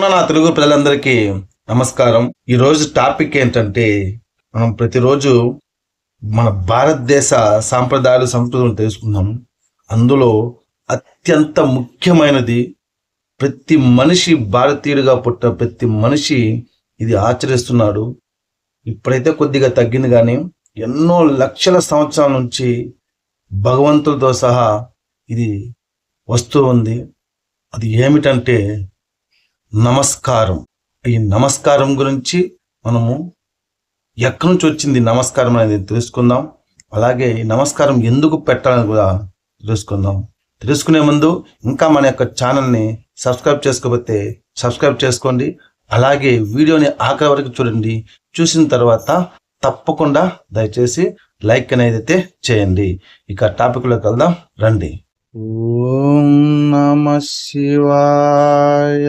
నా తెలుగు ప్రజలందరికీ నమస్కారం. ఈరోజు టాపిక్ ఏంటంటే మనం ప్రతిరోజు మన భారతదేశ సాంప్రదాయాలు సంస్కృతులను తెలుసుకుందాం. అందులో అత్యంత ముఖ్యమైనది ప్రతి మనిషి భారతీయుడిగా పుట్టిన ప్రతి మనిషి ఇది ఆచరిస్తున్నాడు. ఇప్పుడైతే కొద్దిగా తగ్గింది కానీ ఎన్నో లక్షల సంవత్సరాల నుంచి భగవంతులతో సహా ఇది వస్తూ ఉంది. అది ఏమిటంటే నమస్కారం. ఈ నమస్కారం గురించి మనము ఎక్కడి నుంచి వచ్చింది నమస్కారం అనేది తెలుసుకుందాం. అలాగే ఈ నమస్కారం ఎందుకు పెట్టాలని కూడా తెలుసుకుందాం. తెలుసుకునే ముందు ఇంకా మన యొక్క ఛానల్ని సబ్స్క్రైబ్ చేసుకోకపోతే సబ్స్క్రైబ్ చేసుకోండి. అలాగే వీడియోని ఆఖరి వరకు చూడండి. చూసిన తర్వాత తప్పకుండా దయచేసి లైక్ అనేది అయితే చేయండి. ఇక టాపిక్లోకి వెళ్దాం. రండి. ఓం నమ శివాయ.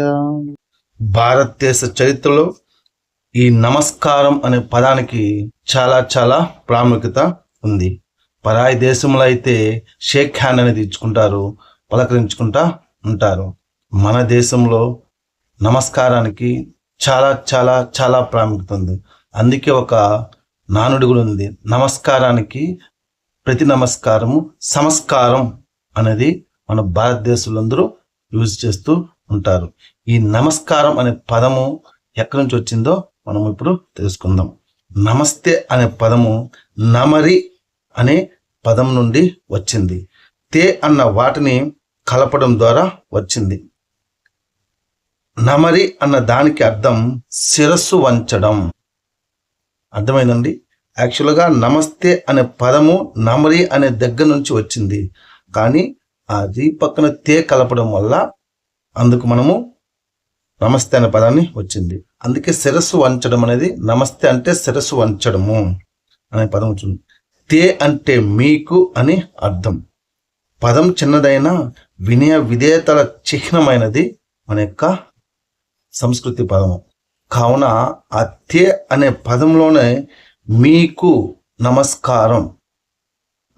భారతదేశ చరిత్రలో ఈ నమస్కారం అనే పదానికి చాలా చాలా ప్రాముఖ్యత ఉంది. పరాయి దేశంలో అయితే షేక్ హ్యాండ్ అనేది ఇచ్చుకుంటారు పలకరించుకుంటా ఉంటారు. మన దేశంలో నమస్కారానికి చాలా చాలా చాలా ప్రాముఖ్యత ఉంది. అందుకే ఒక నానుడి కూడా ఉంది. నమస్కారానికి ప్రతి నమస్కారము సంస్కారం అనేది మన భారతదేశంలో అందరూ యూజ్ చేస్తూ ఉంటారు. ఈ నమస్కారం అనే పదము ఎక్కడి నుంచి వచ్చిందో మనం ఇప్పుడు తెలుసుకుందాం. నమస్తే అనే పదము నమరి అనే పదం నుండి వచ్చింది. తే అన్న వాటిని కలపడం ద్వారా వచ్చింది. నమరి అన్న దానికి అర్థం శిరస్సు వంచడం. అర్థమైందండి? యాక్చువల్గా నమస్తే అనే పదము నమరి అనే దగ్గర నుంచి వచ్చింది. కానీ అది పక్కన తే కలపడం వల్ల అందుకు మనము నమస్తే అనే పదాన్ని వచ్చింది. అందుకే శిరస్సు వంచడం అనేది నమస్తే అంటే శిరస్సు వంచడము అనే పదం వచ్చింది. తే అంటే మీకు అని అర్థం. పదం చిన్నదైన వినయ విధేయతల చిహ్నమైనది మన యొక్క సంస్కృతి పదము. కావున ఆ తే అనే పదంలోనే మీకు నమస్కారం.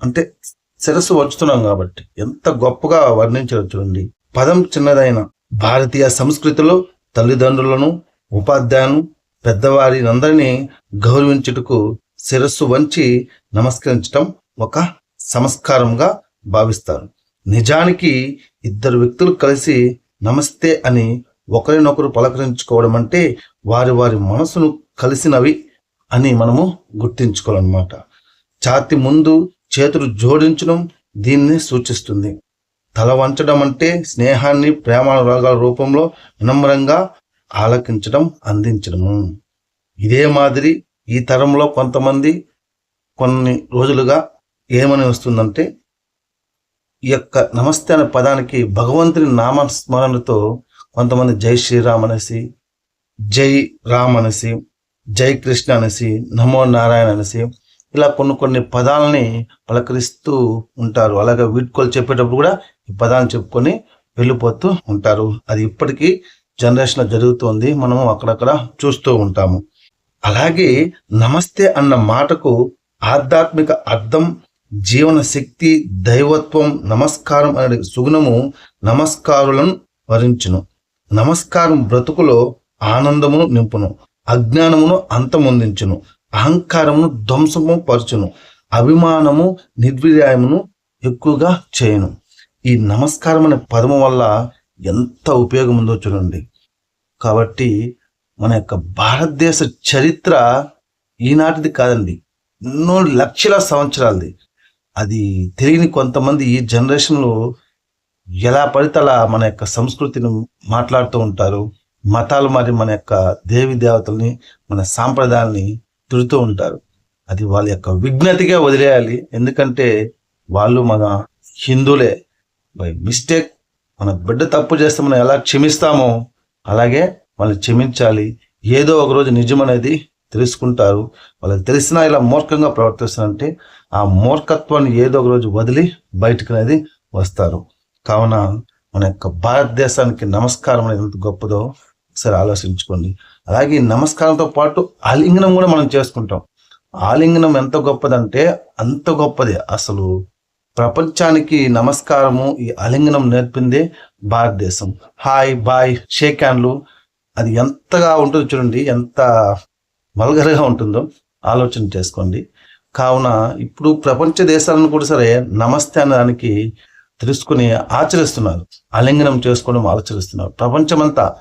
అంటే శిరస్సు వచ్చుతున్నాం కాబట్టి. ఎంత గొప్పగా వర్ణించడం చూడండి. పదం చిన్నదైన భారతీయ సంస్కృతిలో తల్లిదండ్రులను ఉపాధ్యాయులను పెద్దవారినందరినీ గౌరవించుటకు శిరస్సు వంచి నమస్కరించటం ఒక సంస్కారంగా భావిస్తారు. నిజానికి ఇద్దరు వ్యక్తులు కలిసి నమస్తే అని ఒకరినొకరు పలకరించుకోవడం అంటే వారి వారి మనసును కలిసినవి అని మనము గుర్తించుకోవాలన్నమాట. ఛాతి ముందు చేతులు జోడించడం దీన్ని సూచిస్తుంది. తల వంచడం అంటే స్నేహాన్ని ప్రేమానురాగాల రూపంలో వినమ్రంగా ఆలకించడం అందించడము. ఇదే మాదిరి ఈ తరంలో కొంతమంది కొన్ని రోజులుగా ఏమని వస్తుందంటే ఈ యొక్క నమస్తే అనే పదానికి భగవంతుని నామస్మరణతో కొంతమంది జై శ్రీరామ్ అనేసి జై రామ్ అనేసి జై కృష్ణ అనేసి నమో నారాయణ అనేసి ఇలా కొన్ని కొన్ని పదాలని పలకరిస్తూ ఉంటారు. అలాగే వీడ్కోలు చెప్పేటప్పుడు కూడా ఈ పదాలను చెప్పుకొని వెళ్ళిపోతూ ఉంటారు. అది ఇప్పటికీ జనరేషన్లో జరుగుతుంది. మనము అక్కడక్కడ చూస్తూ ఉంటాము. అలాగే నమస్తే అన్న మాటకు ఆధ్యాత్మిక అర్థం జీవన శక్తి దైవత్వం నమస్కారం అనే సుగుణము నమస్కారులను వరించును. నమస్కారం బ్రతుకులో ఆనందమును నింపును. అజ్ఞానమును అంతమొందించును. అహంకారమును ధ్వంసము పరచును అభిమానము నిర్విర్యాయమును ఎక్కువగా చేయను. ఈ నమస్కారం అనే పదము వల్ల ఎంత ఉపయోగం ఉందో చూడండి. కాబట్టి మన యొక్క భారతదేశ చరిత్ర ఈనాటిది కాదండి ఎన్నో లక్షల సంవత్సరాలది. అది తెలియని కొంతమంది ఈ జనరేషన్లో ఎలా పడితే అలా మన యొక్క సంస్కృతిని మాట్లాడుతూ ఉంటారు మతాలు మరి మన యొక్క దేవి దేవతల్ని మన సాంప్రదాయాల్ని తిడుతూ ఉంటారు. అది వాళ్ళ యొక్క విఘ్నతిగా వదిలేయాలి. ఎందుకంటే వాళ్ళు మన హిందువులే. బై మిస్టేక్ మన బిడ్డ తప్పు చేస్తే మనం ఎలా క్షమిస్తామో అలాగే వాళ్ళని క్షమించాలి. ఏదో ఒక రోజు నిజం అనేది తెలుసుకుంటారు. వాళ్ళకి తెలిసినా ఇలా మూర్ఖంగా ప్రవర్తిస్తారంటే ఆ మూర్ఖత్వాన్ని ఏదో ఒక రోజు వదిలి బయటకు అనేది వస్తారు. కావున మన యొక్క భారతదేశానికి నమస్కారం అనేది ఎంత గొప్పదో ఒకసారి ఆలోచించుకోండి. అలాగే నమస్కారంతో పాటు ఆలింగనం కూడా మనం చేసుకుంటాం. ఆలింగనం ఎంత గొప్పదంటే అంత గొప్పది. అసలు ప్రపంచానికి నమస్కారము ఈ ఆలింగనం నేర్పిందే భారతదేశం. హాయ్ బాయ్ షేక్ హ్యాండ్లు. అది ఎంతగా ఉంటుందో చూడండి ఎంత వల్గర్గా ఉంటుందో ఆలోచన చేసుకోండి. కావున ఇప్పుడు ప్రపంచ దేశాలను కూడా సరే నమస్తే అనడానికి తెలుసుకుని ఆచరిస్తున్నారు. ఆలింగనం చేసుకోవడం ఆచరిస్తున్నారు. ప్రపంచమంతా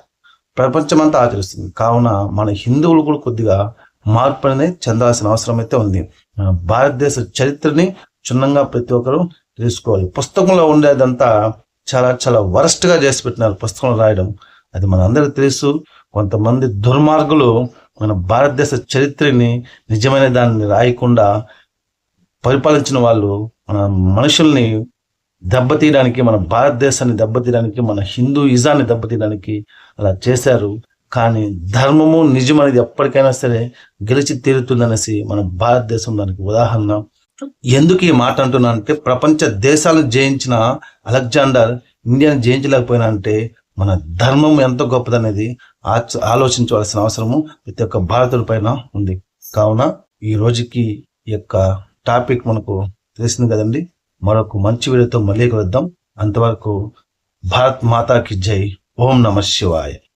ప్రపంచమంతా ఆచరిస్తుంది. కావున మన హిందువులు కూడా కొద్దిగా మార్పు అనేది చెందాల్సిన అవసరం అయితే ఉంది. మన భారతదేశ చరిత్రని క్షుణ్ణంగా ప్రతి ఒక్కరు తెలుసుకోవాలి. పుస్తకంలో ఉండేదంతా చాలా చాలా వరస్ట్గా చేసి పెట్టినారు పుస్తకంలో రాయడం. అది మనందరికీ తెలుసు. కొంతమంది దుర్మార్గులు మన భారతదేశ చరిత్రని నిజమైన దాన్ని రాయకుండా పరిపాలించిన వాళ్ళు మన మనుషుల్ని దెబ్బతీయడానికి మన భారతదేశాన్ని దెబ్బతీయడానికి మన హిందూయిజాన్ని దెబ్బతీయడానికి అలా చేశారు. కానీ ధర్మము నిజం అనేది ఎప్పటికైనా సరే గెలిచి తీరుతుందనేసి మన భారతదేశం దానికి ఉదాహరణ. ఎందుకు ఈ మాట అంటున్నా అంటే ప్రపంచ దేశాలను జయించిన అలెగ్జాండర్ ఇండియాని జయించలేకపోయినా అంటే మన ధర్మం ఎంత గొప్పదనేది ఆచ- ఆలోచించవలసిన అవసరము ప్రతి ఒక్క భారతుడి పైన ఉంది. కావున ఈ రోజుకి ఈ యొక్క టాపిక్ మనకు తెలిసింది కదండి. మరొక మంచి వీడియోతో మళ్ళీ కలుద్దాం. అంతవరకు భారత్ మాతాకి జై. ఓం నమ శివాయ.